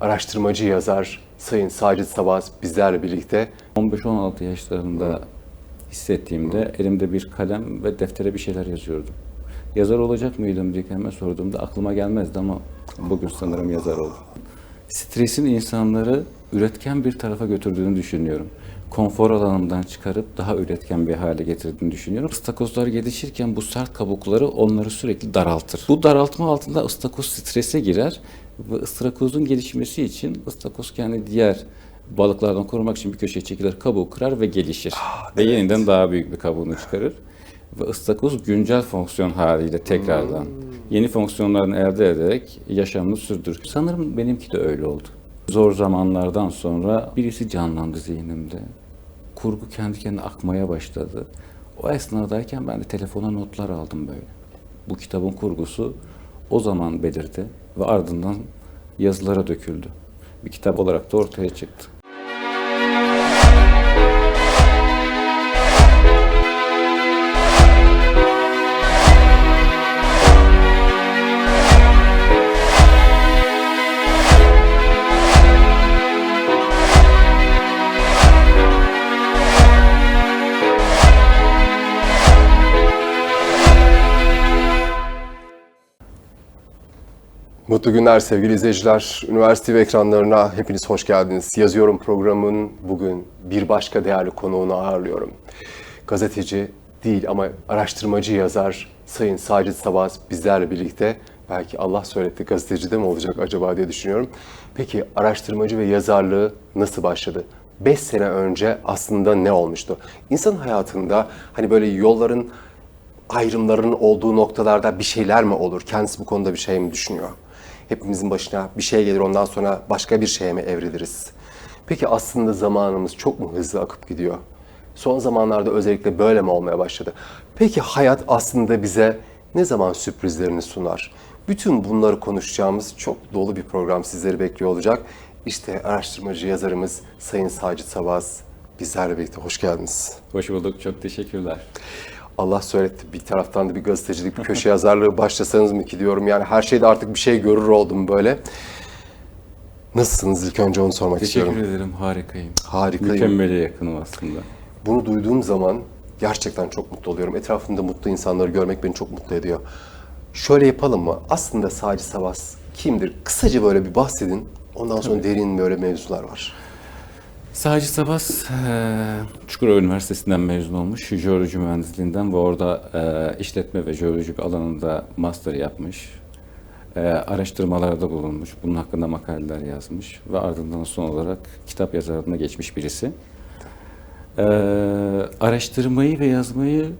Araştırmacı yazar Sayın Sacit Sabaz bizlerle birlikte. 15-16 yaşlarında hissettiğimde elimde bir kalem ve deftere bir şeyler yazıyordum. Yazar olacak mıydım diye kendime sorduğumda aklıma gelmezdi ama bugün sanırım yazar oldum. Stresin insanları üretken bir tarafa götürdüğünü düşünüyorum. Konfor alanından çıkarıp daha üretken bir hale getirdiğini düşünüyorum. Istakozlar gelişirken bu sert kabukları onları sürekli daraltır. Bu daraltma altında ıstakoz strese girer ve ıstakozun gelişmesi için ıstakoz kendi diğer balıklardan korumak için bir köşeye çekilir, kabuğu kırar ve gelişir. ve yeniden daha büyük bir kabuğunu çıkarır. Ve ıstakoz güncel fonksiyon haliyle tekrardan yeni fonksiyonlarını elde ederek yaşamını sürdürür. Sanırım benimki de öyle oldu. Zor zamanlardan sonra birisi canlandı zihnimde. Kurgu kendi kendine akmaya başladı. O esnadayken ben de telefona notlar aldım böyle. Bu kitabın kurgusu o zaman belirdi ve ardından yazılara döküldü. Bir kitap olarak da ortaya çıktı. Mutlu günler sevgili izleyiciler. Üniversite TV ekranlarına hepiniz hoş geldiniz. Yazıyorum programın bugün bir başka değerli konuğunu ağırlıyorum. Gazeteci değil ama araştırmacı yazar Sayın Sacit Sabaz bizlerle birlikte. Belki Allah söyletti gazeteci de mi olacak acaba diye düşünüyorum. Peki araştırmacı ve yazarlığı nasıl başladı? 5 sene önce aslında ne olmuştu? İnsan hayatında hani böyle yolların ayrımların olduğu noktalarda bir şeyler mi olur? Kendisi bu konuda bir şey mi düşünüyor? Hepimizin başına bir şey gelir ondan sonra başka bir şeye mi evriliriz? Peki aslında zamanımız çok mu hızlı akıp gidiyor? Son zamanlarda özellikle böyle mi olmaya başladı? Peki hayat aslında bize ne zaman sürprizlerini sunar? Bütün bunları konuşacağımız çok dolu bir program sizleri bekliyor olacak. İşte araştırmacı yazarımız Sayın Sacit Sabaz bizlerle birlikte hoş geldiniz. Hoş bulduk, çok teşekkürler. Allah söyletti bir taraftan da bir gazetecilik, bir köşe yazarlığı başlasanız mı ki diyorum. Yani her şeyde artık bir şey görür oldum böyle. Nasılsınız ilk önce onu sormak Teşekkür istiyorum. ederim, harikayım. Harikayım. Mükemmele yakınım aslında. Bunu duyduğum zaman gerçekten çok mutlu oluyorum. Etrafımda mutlu insanları görmek beni çok mutlu ediyor. Şöyle yapalım mı? Aslında Sacit Savas kimdir? Kısaca böyle bir bahsedin. Ondan sonra derin böyle mevzular var. Sadece Sabas Çukurova Üniversitesi'nden mezun olmuş. Jeoloji mühendisliğinden ve orada işletme ve jeoloji alanında master yapmış. Araştırmalarda bulunmuş. Bunun hakkında makaleler yazmış ve ardından son olarak kitap yazarlığına geçmiş birisi. Araştırmayı ve yazmayı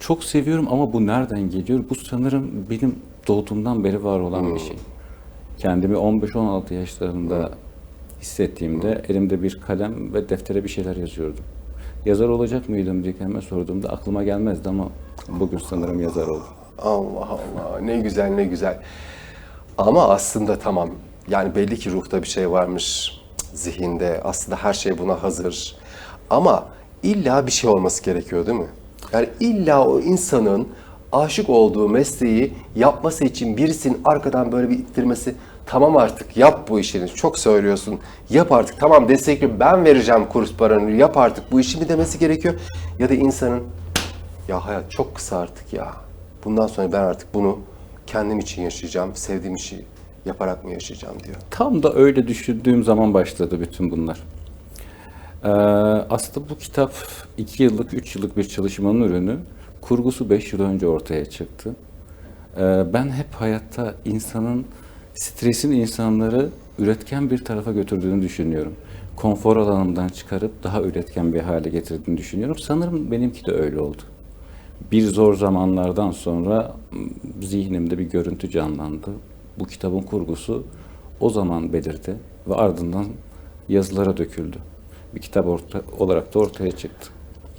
çok seviyorum ama bu nereden geliyor? Bu sanırım benim doğduğumdan beri var olan bir şey. Kendimi 15-16 yaşlarında hissettiğimde elimde bir kalem ve deftere bir şeyler yazıyordum. Yazar olacak mıydım diye kendime sorduğumda aklıma gelmezdi ama bugün sanırım yazar oldum. Allah Allah ne güzel ne güzel. Ama aslında tamam yani belli ki ruhta bir şey varmış zihinde aslında her şey buna hazır. Ama illa bir şey olması gerekiyor değil mi? Yani illa o insanın aşık olduğu mesleği yapması için birisinin arkadan böyle bir ittirmesi tamam artık yap bu işini çok söylüyorsun yap artık tamam destekli ben vereceğim kurs paranı yap artık bu işi mi demesi gerekiyor ya da insanın ya hayat çok kısa artık ya. Bundan sonra ben artık bunu kendim için yaşayacağım, sevdiğim işi yaparak mı yaşayacağım diyor. Tam da öyle düşündüğüm zaman başladı bütün bunlar. Ee, aslında bu kitap 2 yıllık, 3 yıllık bir çalışmanın ürünü. Kurgusu 5 yıl önce ortaya çıktı. Ee, ben hep hayatta insanın, stresin insanları üretken bir tarafa götürdüğünü düşünüyorum. Konfor alanından çıkarıp daha üretken bir hale getirdiğini düşünüyorum. Sanırım benimki de öyle oldu. Bir zor zamanlardan sonra zihnimde bir görüntü canlandı. Bu kitabın kurgusu o zaman belirdi ve ardından yazılara döküldü. Bir kitap orta, olarak da ortaya çıktı.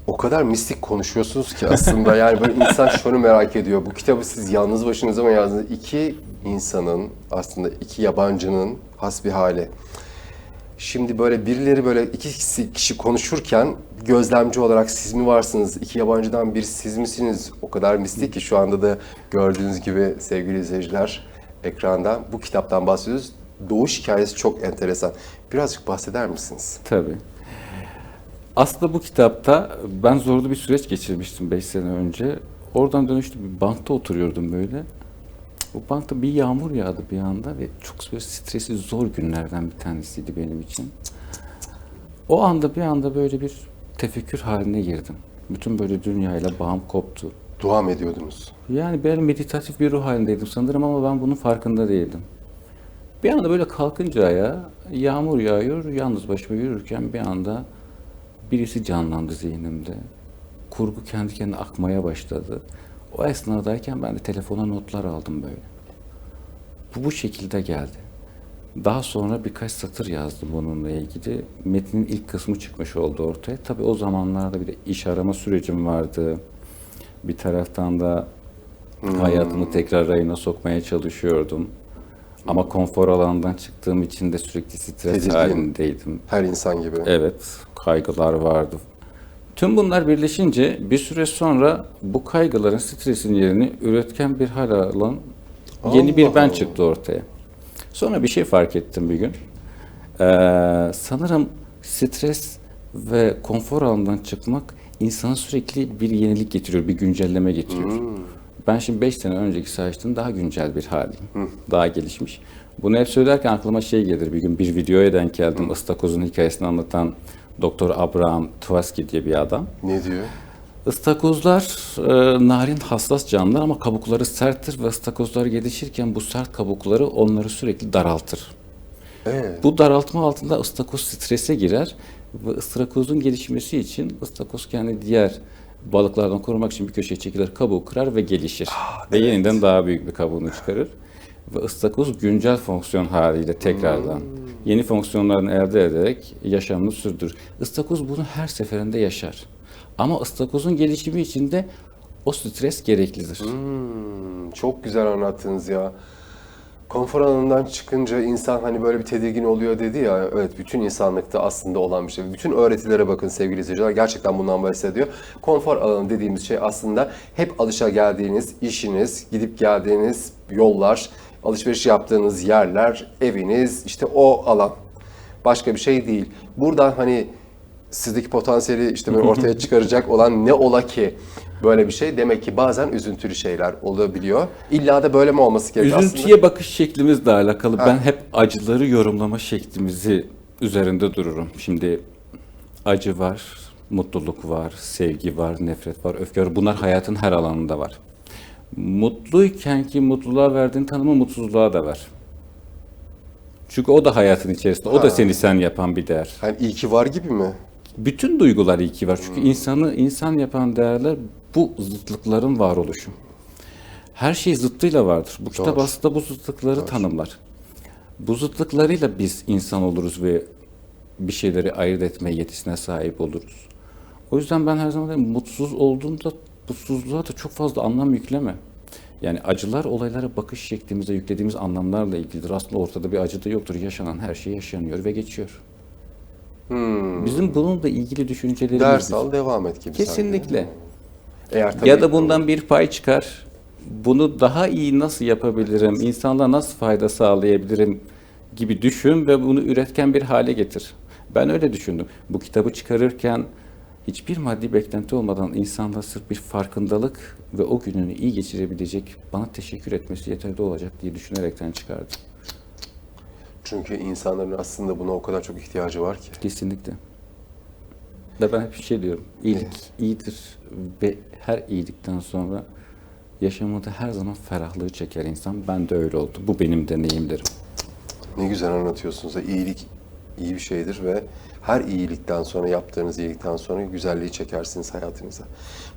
O kadar mistik konuşuyorsunuz ki aslında yani böyle insan şunu merak ediyor. Bu kitabı siz yalnız başınıza mı yazdınız? İki insanın aslında iki yabancının hasbihali. Şimdi böyle birileri böyle iki kişi, konuşurken gözlemci olarak siz mi varsınız? İki yabancıdan biri siz misiniz? O kadar mistik ki şu anda da gördüğünüz gibi sevgili izleyiciler ekranda bu kitaptan bahsediyoruz. doğuş hikayesi çok enteresan. Birazcık bahseder misiniz? Tabii. Aslında bu kitapta ben zorlu bir süreç geçirmiştim 5 sene önce. Oradan dönüştü bir bankta oturuyordum böyle. Bu bankta bir yağmur yağdı bir anda ve çok böyle stresli zor günlerden bir tanesiydi benim için. O anda bir anda böyle bir tefekkür haline girdim. Bütün böyle dünyayla bağım koptu. Dua mı ediyordunuz? Yani ben meditatif bir ruh halindeydim sanırım ama ben bunun farkında değildim. Bir anda böyle kalkınca ayağa yağmur yağıyor, yalnız başıma yürürken bir anda birisi canlandı zihnimde. Kurgu kendi kendine akmaya başladı. O esnadayken ben de telefona notlar aldım böyle. Bu bu şekilde geldi. Daha sonra birkaç satır yazdım bununla ilgili. Metnin ilk kısmı çıkmış oldu ortaya. Tabii o zamanlarda bir de iş arama sürecim vardı. Bir taraftan da hayatımı tekrar rayına sokmaya çalışıyordum. Ama konfor alanından çıktığım için de sürekli stres Tedirgin. halindeydim. Her insan gibi. Evet, kaygılar vardı. Tüm bunlar birleşince bir süre sonra bu kaygıların, stresin yerini üretken bir hal alan yeni bir ben Allah. çıktı ortaya. Sonra bir şey fark ettim bir gün. Ee, sanırım stres ve konfor alanından çıkmak insana sürekli bir yenilik getiriyor, bir güncelleme getiriyor. Ben şimdi 5 sene önceki Saçtın daha güncel bir haliyim. Daha gelişmiş. Bunu hep söylerken aklıma şey gelir. Bir gün bir videoya denk geldim. Istakoz'un hikayesini anlatan Doktor Abraham Tversky diye bir adam. Ne diyor? Istakozlar e, narin hassas canlılar ama kabukları serttir ve ıstakozlar gelişirken bu sert kabukları onları sürekli daraltır. Evet. Bu daraltma altında ıstakoz strese girer ve ıstakozun gelişmesi için ıstakoz kendi diğer balıklardan korumak için bir köşeye çekilir, kabuğu kırar ve gelişir. ve yeniden daha büyük bir kabuğunu çıkarır. Ve ıstakoz güncel fonksiyon haliyle tekrardan yeni fonksiyonlarını elde ederek yaşamını sürdürür. Istakoz bunu her seferinde yaşar. Ama ıstakozun gelişimi için de o stres gereklidir. Hmm, çok güzel anlattınız ya. Konfor alanından çıkınca insan hani böyle bir tedirgin oluyor dedi ya. Evet bütün insanlıkta aslında olan bir şey. Bütün öğretilere bakın sevgili izleyiciler gerçekten bundan bahsediyor. Konfor alanı dediğimiz şey aslında hep alışa geldiğiniz işiniz, gidip geldiğiniz yollar, alışveriş yaptığınız yerler, eviniz, işte o alan. Başka bir şey değil. Buradan hani sizdeki potansiyeli işte böyle ortaya çıkaracak olan ne ola ki böyle bir şey demek ki bazen üzüntülü şeyler olabiliyor. İlla da böyle mi olması gerekiyor Üzüntüye bakış şeklimizle alakalı. Ben hep acıları yorumlama şeklimizi üzerinde dururum. Şimdi acı var, mutluluk var, sevgi var, nefret var, öfke var. Bunlar hayatın her alanında var. Mutluyken ki mutluluğa verdiğin tanımı mutsuzluğa da ver. Çünkü o da hayatın içerisinde. O da seni sen yapan bir değer. Hani iyi ki var gibi mi? Bütün duygular iyi ki var. Çünkü insanı insan yapan değerler bu zıtlıkların varoluşu. Her şey zıttıyla vardır. Bu kitap Doğru. aslında bu zıtlıkları tanımlar. Bu zıtlıklarıyla biz insan oluruz ve bir şeyleri ayırt etme yetisine sahip oluruz. O yüzden ben her zaman derim, mutsuz olduğunda mutsuzluğa da çok fazla anlam yükleme. Yani acılar olaylara bakış şeklimize yüklediğimiz anlamlarla ilgilidir. Aslında ortada bir acı da yoktur. Yaşanan her şey yaşanıyor ve geçiyor. Bizim bununla ilgili düşüncelerimiz Hmm. Ders al devam et gibi sanki. Kesinlikle. Eğer tabii Ya da bundan bir pay çıkar. Bunu daha iyi nasıl yapabilirim, insanlara nasıl fayda sağlayabilirim gibi düşün ve bunu üretken bir hale getir. Ben öyle düşündüm. Bu kitabı çıkarırken hiçbir maddi beklenti olmadan insanla sırf bir farkındalık ve o gününü iyi geçirebilecek, bana teşekkür etmesi yeterli olacak diye düşünerekten çıkardım. Çünkü insanların aslında buna o kadar çok ihtiyacı var ki. Kesinlikle. Ve ben hep şey diyorum. İyilik iyidir ve her iyilikten sonra yaşamında her zaman ferahlığı çeker insan. Ben de öyle oldu. Bu benim deneyimlerim. Ne güzel anlatıyorsunuz. İyilik iyi bir şeydir ve her iyilikten sonra yaptığınız iyilikten sonra güzelliği çekersiniz hayatınıza.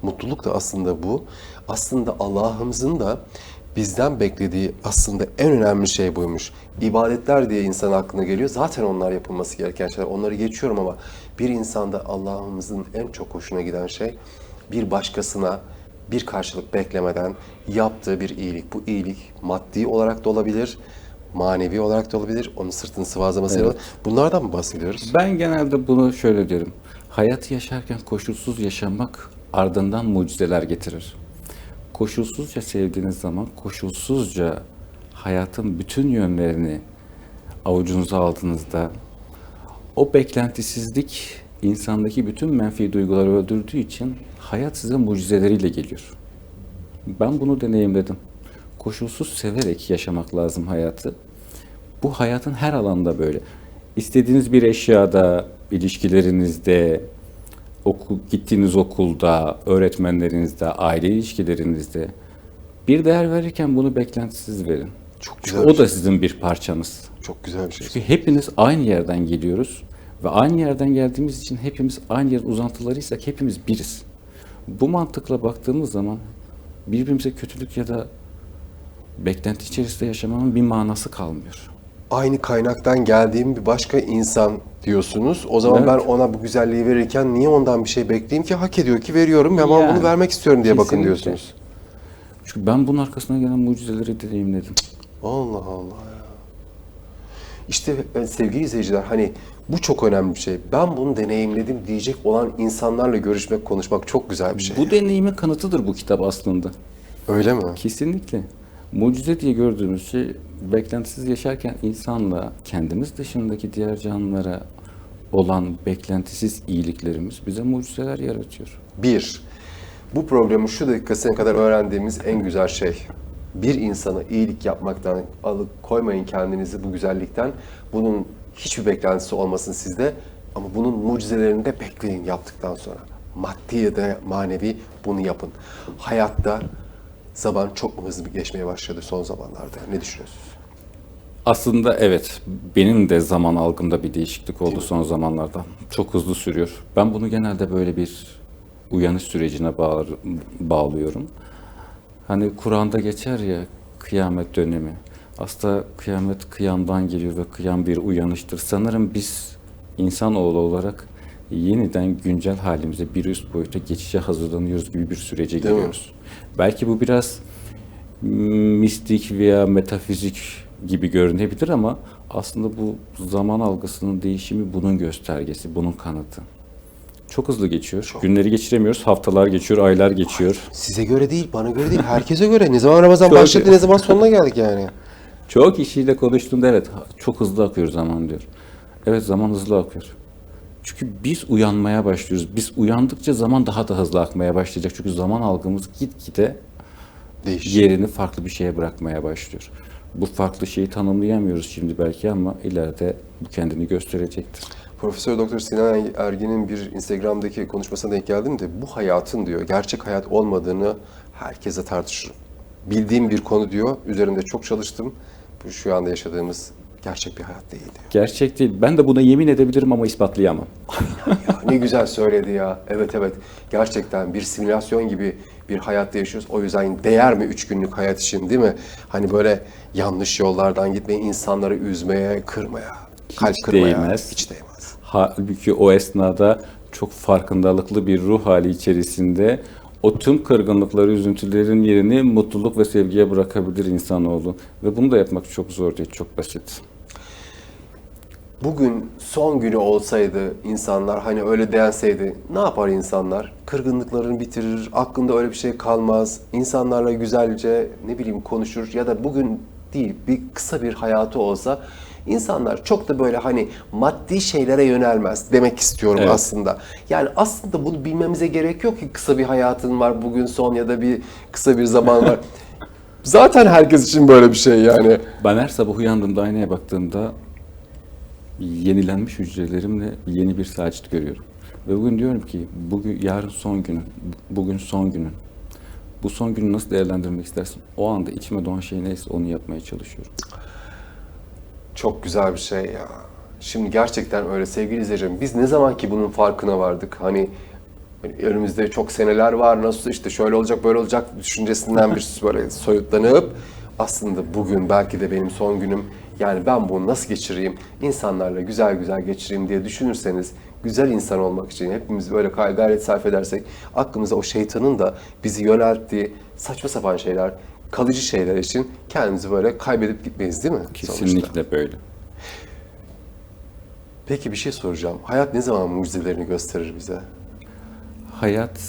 Mutluluk da aslında bu. Aslında Allah'ımızın da bizden beklediği aslında en önemli şey buymuş. İbadetler diye insan aklına geliyor. Zaten onlar yapılması gereken şeyler. Onları geçiyorum ama bir insanda Allah'ımızın en çok hoşuna giden şey bir başkasına bir karşılık beklemeden yaptığı bir iyilik. Bu iyilik maddi olarak da olabilir, manevi olarak da olabilir. Onun sırtını sıvazlaması Evet. olabilir. Bunlardan mı bahsediyoruz? Ben genelde bunu şöyle diyorum. Hayatı yaşarken koşulsuz yaşamak ardından mucizeler getirir. Koşulsuzca sevdiğiniz zaman koşulsuzca hayatın bütün yönlerini avucunuza aldığınızda o beklentisizlik insandaki bütün menfi duyguları öldürdüğü için hayat size mucizeleriyle geliyor. Ben bunu deneyimledim. Koşulsuz severek yaşamak lazım hayatı. Bu hayatın her alanda böyle. İstediğiniz bir eşyada, ilişkilerinizde, okul, gittiğiniz okulda, öğretmenlerinizde, aile ilişkilerinizde bir değer verirken bunu beklentisiz verin. Çok Çünkü güzel o bir da şey. sizin bir parçanız. Çok güzel bir şey. Çünkü hepiniz aynı yerden geliyoruz ve aynı yerden geldiğimiz için hepimiz aynı yer uzantılarıysak hepimiz biriz. Bu mantıkla baktığımız zaman birbirimize kötülük ya da beklenti içerisinde yaşamanın bir manası kalmıyor. Aynı kaynaktan geldiğim bir başka insan diyorsunuz. O zaman Evet. ben ona bu güzelliği verirken niye ondan bir şey bekleyeyim ki? Hak ediyor ki veriyorum ve ben bunu vermek istiyorum diye bakın kesinlikle. diyorsunuz. Çünkü ben bunun arkasına gelen mucizeleri deneyimledim. Allah Allah ya. İşte e, sevgili izleyiciler hani bu çok önemli bir şey. Ben bunu deneyimledim diyecek olan insanlarla görüşmek, konuşmak çok güzel bir şey. Bu deneyimin kanıtıdır bu kitap aslında. Öyle mi? Kesinlikle. Mucize diye gördüğümüz şey beklentisiz yaşarken insanla kendimiz dışındaki diğer canlılara olan beklentisiz iyiliklerimiz bize mucizeler yaratıyor. Bir, bu programın şu dakikasına kadar öğrendiğimiz en güzel şey. Bir insana iyilik yapmaktan alıp koymayın kendinizi bu güzellikten. Bunun hiçbir beklentisi olmasın sizde. Ama bunun mucizelerini de bekleyin yaptıktan sonra. Maddi ya da manevi bunu yapın. Hayatta zaman çok mu hızlı geçmeye başladı son zamanlarda? Ne düşünüyorsunuz? Aslında evet, benim de zaman algımda bir değişiklik oldu son zamanlarda. Çok hızlı sürüyor. Ben bunu genelde böyle bir uyanış sürecine bağır, bağlıyorum. Hani Kur'an'da geçer ya kıyamet dönemi. Aslında kıyamet kıyamdan geliyor ve kıyam bir uyanıştır. Sanırım biz insanoğlu olarak yeniden güncel halimize bir üst boyuta geçişe hazırlanıyoruz gibi bir sürece Değil mi? giriyoruz. Belki bu biraz mistik veya metafizik gibi görünebilir ama aslında bu zaman algısının değişimi bunun göstergesi, bunun kanıtı. Çok hızlı geçiyor. Günleri geçiremiyoruz, haftalar geçiyor, aylar geçiyor. Size göre değil, bana göre değil, herkese göre. Ne zaman Ramazan Çok- başladı, ne zaman sonuna geldik yani. Çoğu kişiyle konuştuğumda evet çok hızlı akıyor zaman diyor. Evet zaman hızlı akıyor. Çünkü biz uyanmaya başlıyoruz. Biz uyandıkça zaman daha da hızlı akmaya başlayacak. Çünkü zaman algımız gitgide Değişiyor. yerini farklı bir şeye bırakmaya başlıyor. Bu farklı şeyi tanımlayamıyoruz şimdi belki ama ileride bu kendini gösterecektir. Profesör Doktor Sinan Ergin'in bir Instagram'daki konuşmasına denk geldim de bu hayatın diyor gerçek hayat olmadığını herkese tartışırım. Bildiğim bir konu diyor. Üzerinde çok çalıştım. Bu şu anda yaşadığımız gerçek bir hayat değil diyor. Gerçek değil. Ben de buna yemin edebilirim ama ispatlayamam. Ya ne güzel söyledi ya. Evet evet. Gerçekten bir simülasyon gibi bir hayatta yaşıyoruz. O yüzden değer mi üç günlük hayat için değil mi? Hani böyle yanlış yollardan gitmeye, insanları üzmeye, kırmaya, kalp kırmaya. değmez. Hiç değmez. Halbuki o esnada çok farkındalıklı bir ruh hali içerisinde o tüm kırgınlıkları, üzüntülerin yerini mutluluk ve sevgiye bırakabilir insanoğlu. Ve bunu da yapmak çok zor değil, çok basit. Bugün son günü olsaydı insanlar hani öyle denseydi ne yapar insanlar? Kırgınlıklarını bitirir, aklında öyle bir şey kalmaz. İnsanlarla güzelce ne bileyim konuşur ya da bugün değil bir kısa bir hayatı olsa insanlar çok da böyle hani maddi şeylere yönelmez demek istiyorum Evet. aslında. Yani aslında bunu bilmemize gerek yok ki kısa bir hayatın var bugün son ya da bir kısa bir zaman var. Zaten herkes için böyle bir şey yani. Ben her sabah uyandığımda aynaya baktığımda yenilenmiş hücrelerimle yeni bir sacit görüyorum. Ve bugün diyorum ki bugün yarın son günün, bugün son günün. Bu son günü nasıl değerlendirmek istersin? O anda içime doğan şey neyse onu yapmaya çalışıyorum. Çok güzel bir şey ya. Şimdi gerçekten öyle sevgili izleyicilerim. Biz ne zaman ki bunun farkına vardık? Hani hani önümüzde çok seneler var. Nasıl işte şöyle olacak böyle olacak düşüncesinden bir böyle soyutlanıp aslında bugün belki de benim son günüm. Yani ben bunu nasıl geçireyim? İnsanlarla güzel güzel geçireyim diye düşünürseniz güzel insan olmak için hepimiz böyle gay- gayret sarf edersek aklımıza o şeytanın da bizi yönelttiği saçma sapan şeyler, kalıcı şeyler için kendimizi böyle kaybedip gitmeyiz değil mi? sonuçta? Kesinlikle böyle. Peki bir şey soracağım. Hayat ne zaman mucizelerini gösterir bize? Hayat,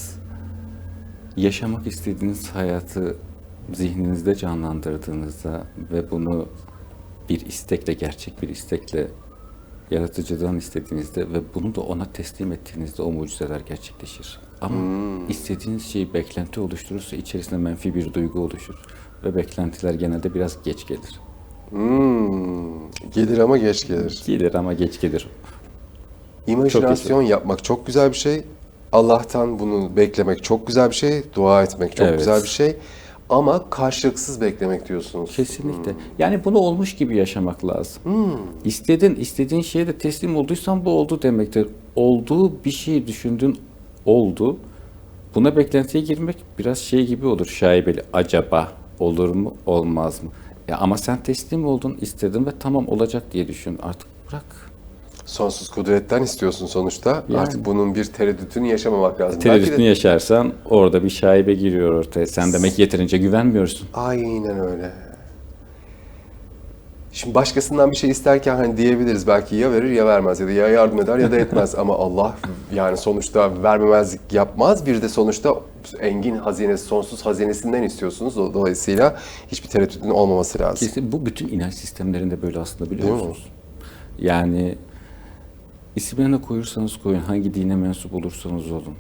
yaşamak istediğiniz hayatı zihninizde canlandırdığınızda ve bunu bir istekle, gerçek bir istekle yaratıcıdan istediğinizde ve bunu da ona teslim ettiğinizde o mucizeler gerçekleşir. Ama istediğiniz şeyi beklenti oluşturursa içerisinde menfi bir duygu oluşur. Ve beklentiler genelde biraz geç gelir. Hmm, gelir ama geç gelir. Gelir ama geç gelir. İmajinasyon yapmak çok güzel bir şey. Allah'tan bunu beklemek çok güzel bir şey. Dua etmek çok Evet. güzel bir şey. Ama karşılıksız beklemek diyorsunuz. Kesinlikle. Yani bunu olmuş gibi yaşamak lazım. İstedin, istediğin şeye de teslim olduysan bu oldu demektir. Olduğu bir şeyi düşündün, oldu. Buna beklentiye girmek biraz şey gibi olur, şaibeli. Acaba olur mu, olmaz mı? Ya ama sen teslim oldun, istedin ve tamam olacak diye düşün. Artık bırak. Sonsuz kudretten istiyorsun sonuçta. Yani. Artık bunun bir tereddütünü yaşamamak lazım. Belki Tereddütünü de- yaşarsan orada bir şaibe giriyor ortaya. Sen demek yeterince güvenmiyorsun. Aynen öyle. Şimdi başkasından bir şey isterken hani diyebiliriz belki ya verir ya vermez ya da ya yardım eder ya da etmez ama Allah yani sonuçta vermemezlik yapmaz. Bir de sonuçta engin hazinesi, sonsuz hazinesinden istiyorsunuz. Do- Dolayısıyla hiçbir tereddütün olmaması lazım. Kesin bu bütün inanç sistemlerinde böyle aslında biliyor musunuz? Yani isimlerine koyursanız koyun, hangi dine mensup olursanız olun.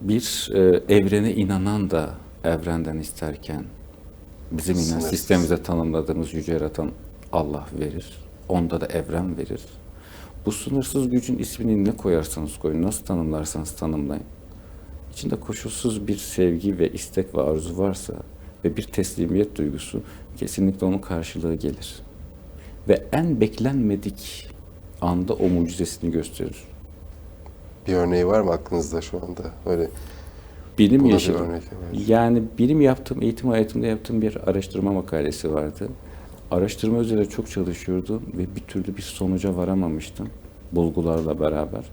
Bir e, evrene inanan da evrenden isterken bizim inanç Sınırsız. sistemimizde tanımladığımız yüce yaratan Allah verir. Onda da evren verir. Bu sınırsız gücün ismini ne koyarsanız koyun, nasıl tanımlarsanız tanımlayın. İçinde koşulsuz bir sevgi ve istek ve arzu varsa ve bir teslimiyet duygusu kesinlikle onun karşılığı gelir. Ve en beklenmedik anda o mucizesini gösterir. Bir örneği var mı aklınızda şu anda? Öyle Benim yaşadığım, örnek yani benim yaptığım, eğitim hayatımda yaptığım bir araştırma makalesi vardı. Araştırma üzerine çok çalışıyordum ve bir türlü bir sonuca varamamıştım bulgularla beraber.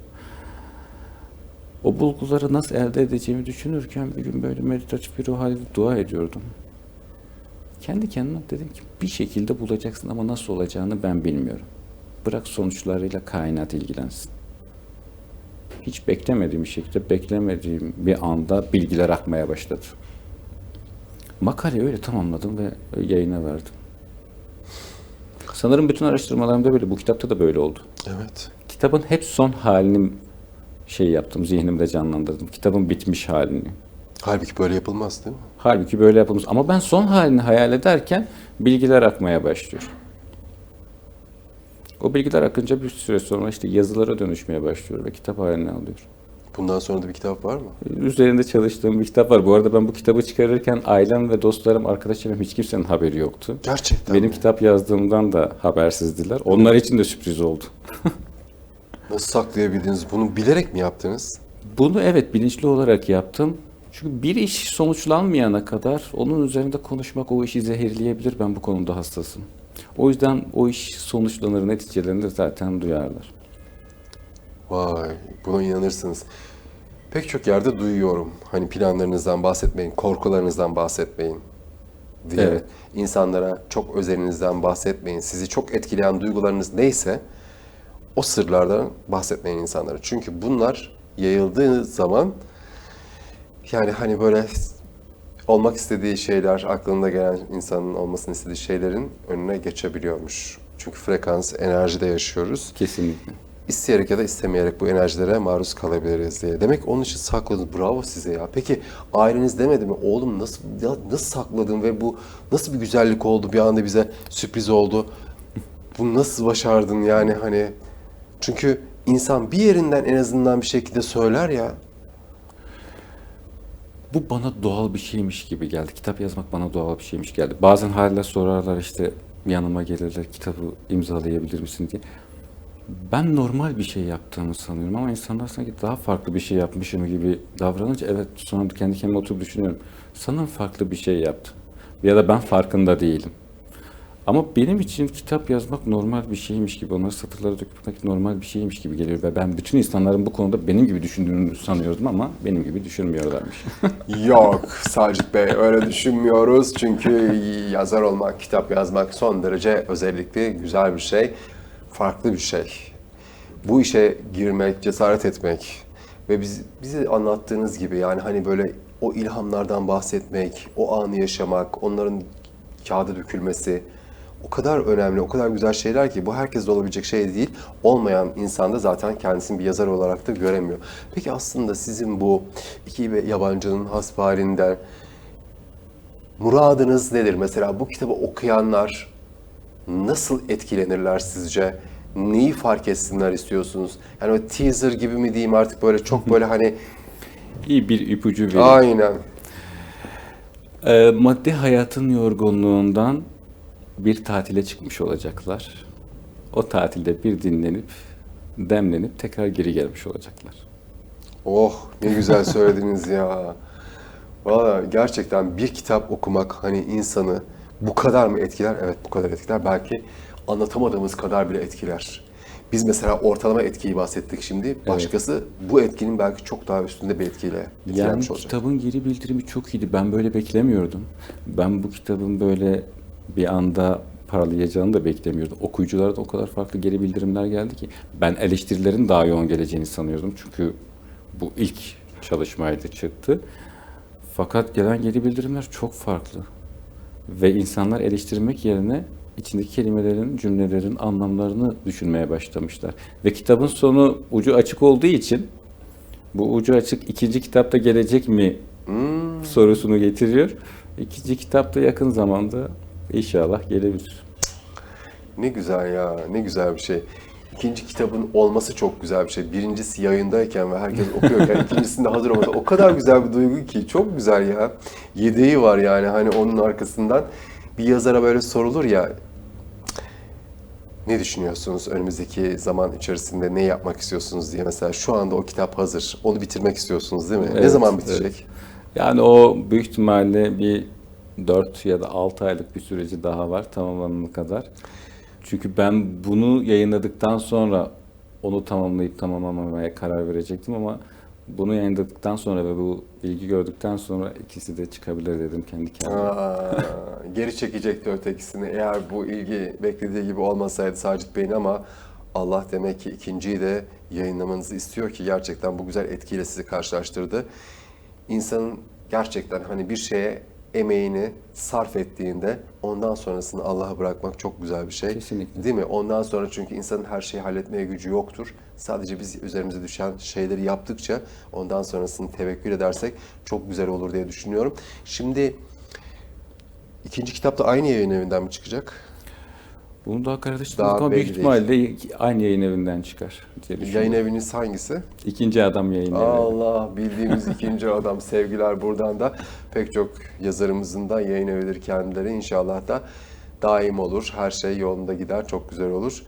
O bulguları nasıl elde edeceğimi düşünürken bir gün böyle meditatif bir ruh halde dua ediyordum. Kendi kendime dedim ki bir şekilde bulacaksın ama nasıl olacağını ben bilmiyorum. Bırak sonuçlarıyla kainat ilgilensin. Hiç beklemediğim bir şekilde beklemediğim bir anda bilgiler akmaya başladı. Makaleyi öyle tamamladım ve yayına verdim. Sanırım bütün araştırmalarımda böyle, bu kitapta da böyle oldu. evet. Kitabın hep son halini şey yaptım, zihnimde canlandırdım. Kitabın bitmiş halini. Halbuki böyle yapılmaz değil mi? Halbuki böyle yapılmış. Ama ben son halini hayal ederken bilgiler akmaya başlıyor. O bilgiler akınca bir süre sonra işte yazılara dönüşmeye başlıyor ve kitap haline alıyor. Bundan sonra da bir kitap var mı? Üzerinde çalıştığım bir kitap var. Bu arada ben bu kitabı çıkarırken ailem ve dostlarım, arkadaşlarım hiç kimsenin haberi yoktu. Gerçekten Benim mi? kitap yazdığımdan da habersizdiler. Onlar için de sürpriz oldu. Nasıl saklayabildiniz? Bunu bilerek mi yaptınız? Bunu evet bilinçli olarak yaptım. Çünkü bir iş sonuçlanmayana kadar onun üzerinde konuşmak o işi zehirleyebilir. Ben bu konuda hassasım. O yüzden o iş sonuçlanır, neticelerinde zaten duyarlar. Vay, buna inanırsınız. Pek çok yerde duyuyorum. Hani planlarınızdan bahsetmeyin, korkularınızdan bahsetmeyin diye. Evet. İnsanlara çok özelinizden bahsetmeyin. Sizi çok etkileyen duygularınız neyse o sırlardan bahsetmeyin insanlara. Çünkü bunlar yayıldığı zaman yani hani böyle olmak istediği şeyler, aklında gelen insanın olmasını istediği şeylerin önüne geçebiliyormuş. Çünkü frekans, enerjide yaşıyoruz Kesinlikle. isteyerek ya da istemeyerek bu enerjilere maruz kalabiliriz diye. Demek onun için sakladınız. Bravo size ya. Peki aileniz demedi mi? Oğlum nasıl ya nasıl sakladın ve bu nasıl bir güzellik oldu? Bir anda bize sürpriz oldu. Bunu nasıl başardın yani hani? Çünkü insan bir yerinden en azından bir şekilde söyler ya. Bu bana doğal bir şeymiş gibi geldi. Kitap yazmak bana doğal bir şeymiş geldi. Bazen hala sorarlar işte yanıma gelirler kitabı imzalayabilir misin diye. Ben normal bir şey yaptığımı sanıyorum ama insanlar sanki daha farklı bir şey yapmışım gibi davranınca evet sonra kendi kendime oturup düşünüyorum. Sanırım farklı bir şey yaptım. Ya da ben farkında değilim. Ama benim için kitap yazmak normal bir şeymiş gibi, onları satırlara dökmek normal bir şeymiş gibi geliyor. Ve ben bütün insanların bu konuda benim gibi düşündüğünü sanıyordum ama benim gibi düşünmüyorlarmış. Yok Sacit Bey öyle düşünmüyoruz. Çünkü yazar olmak, kitap yazmak son derece özellikli, güzel bir şey. Farklı bir şey. Bu işe girmek, cesaret etmek ve biz, bize anlattığınız gibi yani hani böyle o ilhamlardan bahsetmek, o anı yaşamak, onların kağıda dökülmesi, o kadar önemli, o kadar güzel şeyler ki bu herkeste olabilecek şey değil. Olmayan insan da zaten kendisini bir yazar olarak da göremiyor. Peki aslında sizin bu iki yabancının hasbihalinden muradınız nedir? Mesela bu kitabı okuyanlar nasıl etkilenirler sizce? Neyi fark etsinler istiyorsunuz? Yani o teaser gibi mi diyeyim artık böyle çok böyle hani İyi bir ipucu vereyim. aynen. Ee, maddi hayatın yorgunluğundan bir tatile çıkmış olacaklar. O tatilde bir dinlenip, demlenip tekrar geri gelmiş olacaklar. Oh ne güzel söylediniz ya. Valla gerçekten bir kitap okumak hani insanı bu kadar mı etkiler? Evet bu kadar etkiler. Belki anlatamadığımız kadar bile etkiler. Biz mesela ortalama etkiyi bahsettik şimdi. Başkası bu etkinin belki çok daha üstünde bir etkiyle Yani etkilenmiş olacak. kitabın geri bildirimi çok iyiydi. Ben böyle beklemiyordum. Ben bu kitabın böyle bir anda paralayacağını da beklemiyordum. Okuyuculara da o kadar farklı geri bildirimler geldi ki. Ben eleştirilerin daha yoğun geleceğini sanıyordum. Çünkü bu ilk çalışmaydı çıktı. Fakat gelen geri bildirimler çok farklı. Ve insanlar eleştirmek yerine içindeki kelimelerin, cümlelerin anlamlarını düşünmeye başlamışlar. Ve kitabın sonu ucu açık olduğu için bu ucu açık ikinci kitapta gelecek mi sorusunu getiriyor. İkinci kitapta yakın zamanda inşallah gelebilir. Ne güzel ya, ne güzel bir şey. İkinci kitabın olması çok güzel bir şey. Birincisi yayındayken ve herkes okuyorken ikincisinde hazır olması o kadar güzel bir duygu ki. Çok güzel ya. Yedeği var yani hani onun arkasından. Bir yazara böyle sorulur ya, ne düşünüyorsunuz önümüzdeki zaman içerisinde ne yapmak istiyorsunuz diye mesela şu anda o kitap hazır. Onu bitirmek istiyorsunuz değil mi? ne Evet, zaman bitecek? Yani o büyük ihtimalle bir 4 ya da 6 aylık bir süreci daha var tamamlanana kadar. Çünkü ben bunu yayınladıktan sonra onu tamamlayıp tamamlamamaya karar verecektim ama bunu yayınladıktan sonra ve bu ilgi gördükten sonra ikisi de çıkabilir dedim kendi kendime. Aa, geri çekecekti ötekisini eğer bu ilgi beklediği gibi olmasaydı Sacit Bey'in ama Allah demek ki ikinciyi de yayınlamanızı istiyor ki gerçekten bu güzel etkiyle sizi karşılaştırdı. İnsanın gerçekten hani bir şeye emeğini sarf ettiğinde ondan sonrasını Allah'a bırakmak çok güzel bir şey. Kesinlikle. Değil mi? Ondan sonra çünkü insanın her şeyi halletmeye gücü yoktur. Sadece biz üzerimize düşen şeyleri yaptıkça ondan sonrasını tevekkül edersek çok güzel olur diye düşünüyorum. Şimdi ikinci kitap da aynı yayın evinden mi çıkacak? Bunu daha kararlaştırdık Daha ama büyük belli ihtimalle aynı yayın evinden çıkar diye Yayın düşünüyorum. eviniz hangisi? İkinci adam yayın evi. Allah bildiğimiz ikinci adam sevgiler buradan da pek çok yazarımızın da yayın evileri kendileri inşallah da daim olur. Her şey yolunda gider. Çok güzel olur.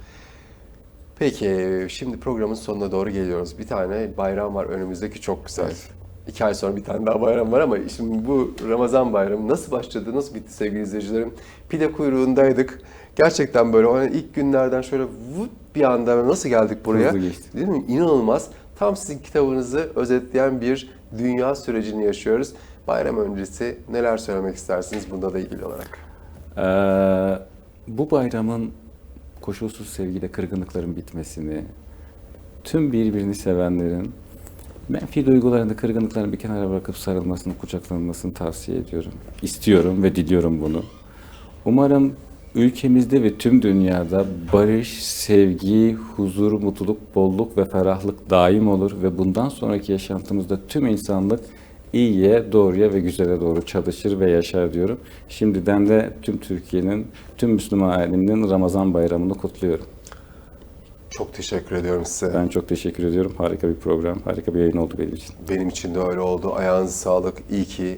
Peki şimdi programın sonuna doğru geliyoruz. Bir tane bayram var önümüzdeki çok güzel. İki ay sonra bir tane daha bayram var ama şimdi bu Ramazan bayramı nasıl başladı, nasıl bitti sevgili izleyicilerim? Pide kuyruğundaydık. Gerçekten böyle hani ilk günlerden şöyle vut bir anda nasıl geldik buraya? Hızlı geçti. Değil mi? İnanılmaz. Tam sizin kitabınızı özetleyen bir dünya sürecini yaşıyoruz. Bayram öncesi neler söylemek istersiniz bunda da ilgili olarak? Ee, bu bayramın koşulsuz sevgiyle kırgınlıkların bitmesini, tüm birbirini sevenlerin menfi duygularını, kırgınlıklarını bir kenara bırakıp sarılmasını, kucaklanmasını tavsiye ediyorum. İstiyorum ve diliyorum bunu. Umarım ülkemizde ve tüm dünyada barış, sevgi, huzur, mutluluk, bolluk ve ferahlık daim olur ve bundan sonraki yaşantımızda tüm insanlık iyiye, doğruya ve güzele doğru çalışır ve yaşar diyorum. Şimdiden de tüm Türkiye'nin, tüm Müslüman aleminin Ramazan bayramını kutluyorum. Çok teşekkür ediyorum size. Ben çok teşekkür ediyorum. Harika bir program, harika bir yayın oldu benim için. Benim için de öyle oldu. Ayağınıza sağlık. İyi ki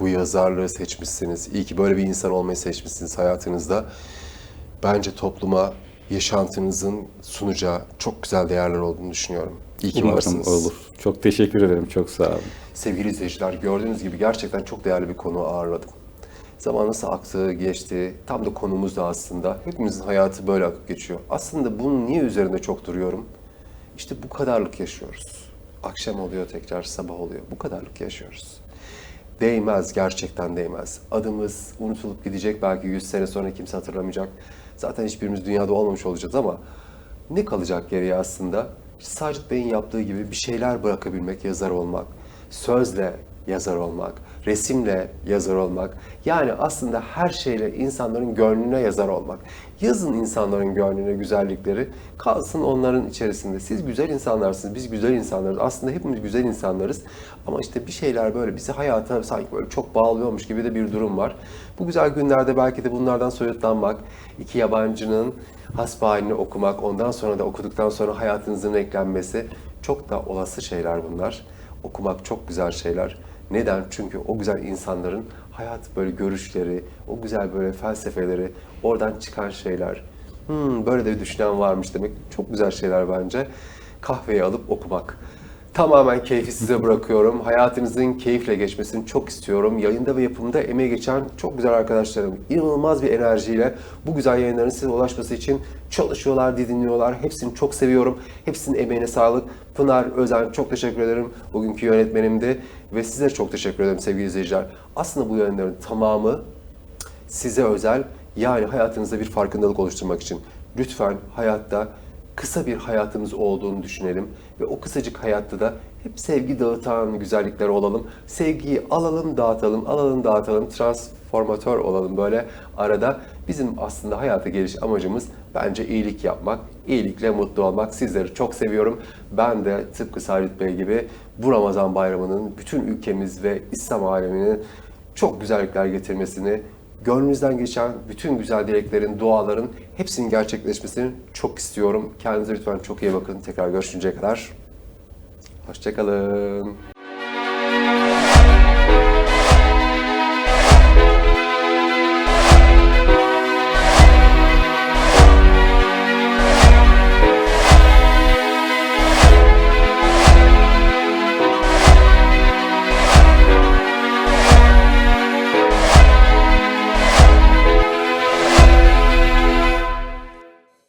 bu yazarlığı seçmişsiniz. İyi ki böyle bir insan olmayı seçmişsiniz hayatınızda. Bence topluma yaşantınızın sunacağı çok güzel değerler olduğunu düşünüyorum. İyi ki Umarım varsınız. olur. Çok teşekkür ederim. Çok sağ olun. Sevgili izleyiciler gördüğünüz gibi gerçekten çok değerli bir konu ağırladım. Zaman nasıl aktı, geçti, tam da konumuz da aslında. Hepimizin hayatı böyle akıp geçiyor. Aslında bunun niye üzerinde çok duruyorum? İşte bu kadarlık yaşıyoruz. Akşam oluyor tekrar sabah oluyor. Bu kadarlık yaşıyoruz. Değmez, gerçekten değmez. Adımız unutulup gidecek belki 100 sene sonra kimse hatırlamayacak. Zaten hiçbirimiz dünyada olmamış olacağız ama ne kalacak geriye aslında? Sacit Bey'in yaptığı gibi bir şeyler bırakabilmek, yazar olmak. Sözle, yazar olmak, resimle yazar olmak. Yani aslında her şeyle insanların gönlüne yazar olmak. Yazın insanların gönlüne güzellikleri, kalsın onların içerisinde. Siz güzel insanlarsınız, biz güzel insanlarız. Aslında hepimiz güzel insanlarız. Ama işte bir şeyler böyle bizi hayata sanki böyle çok bağlıyormuş gibi de bir durum var. Bu güzel günlerde belki de bunlardan soyutlanmak, iki yabancının hasbahalini okumak, ondan sonra da okuduktan sonra hayatınızın renklenmesi çok da olası şeyler bunlar. Okumak çok güzel şeyler. Neden? Çünkü o güzel insanların hayat böyle görüşleri, o güzel böyle felsefeleri, oradan çıkan şeyler. Hmm, böyle de düşünen varmış demek. Çok güzel şeyler bence. Kahveyi alıp okumak. Tamamen keyfi size bırakıyorum. Hayatınızın keyifle geçmesini çok istiyorum. Yayında ve yapımda emeği geçen çok güzel arkadaşlarım inanılmaz bir enerjiyle bu güzel yayınların size ulaşması için çalışıyorlar, didiniyorlar. Hepsini çok seviyorum. Hepsinin emeğine sağlık. Pınar Özen çok teşekkür ederim. Bugünkü yönetmenimdi ve size çok teşekkür ederim sevgili izleyiciler. Aslında bu yayınların tamamı size özel yani hayatınızda bir farkındalık oluşturmak için lütfen hayatta kısa bir hayatımız olduğunu düşünelim ve o kısacık hayatta da hep sevgi dağıtan güzellikler olalım. Sevgiyi alalım, dağıtalım, alalım, dağıtalım, transformatör olalım böyle arada. Bizim aslında hayata geliş amacımız bence iyilik yapmak, iyilikle mutlu olmak. Sizleri çok seviyorum. Ben de tıpkı Salih Bey gibi bu Ramazan bayramının bütün ülkemiz ve İslam aleminin çok güzellikler getirmesini, Gönlünüzden geçen bütün güzel dileklerin, duaların hepsinin gerçekleşmesini çok istiyorum. Kendinize lütfen çok iyi bakın. Tekrar görüşünceye kadar. Hoşçakalın.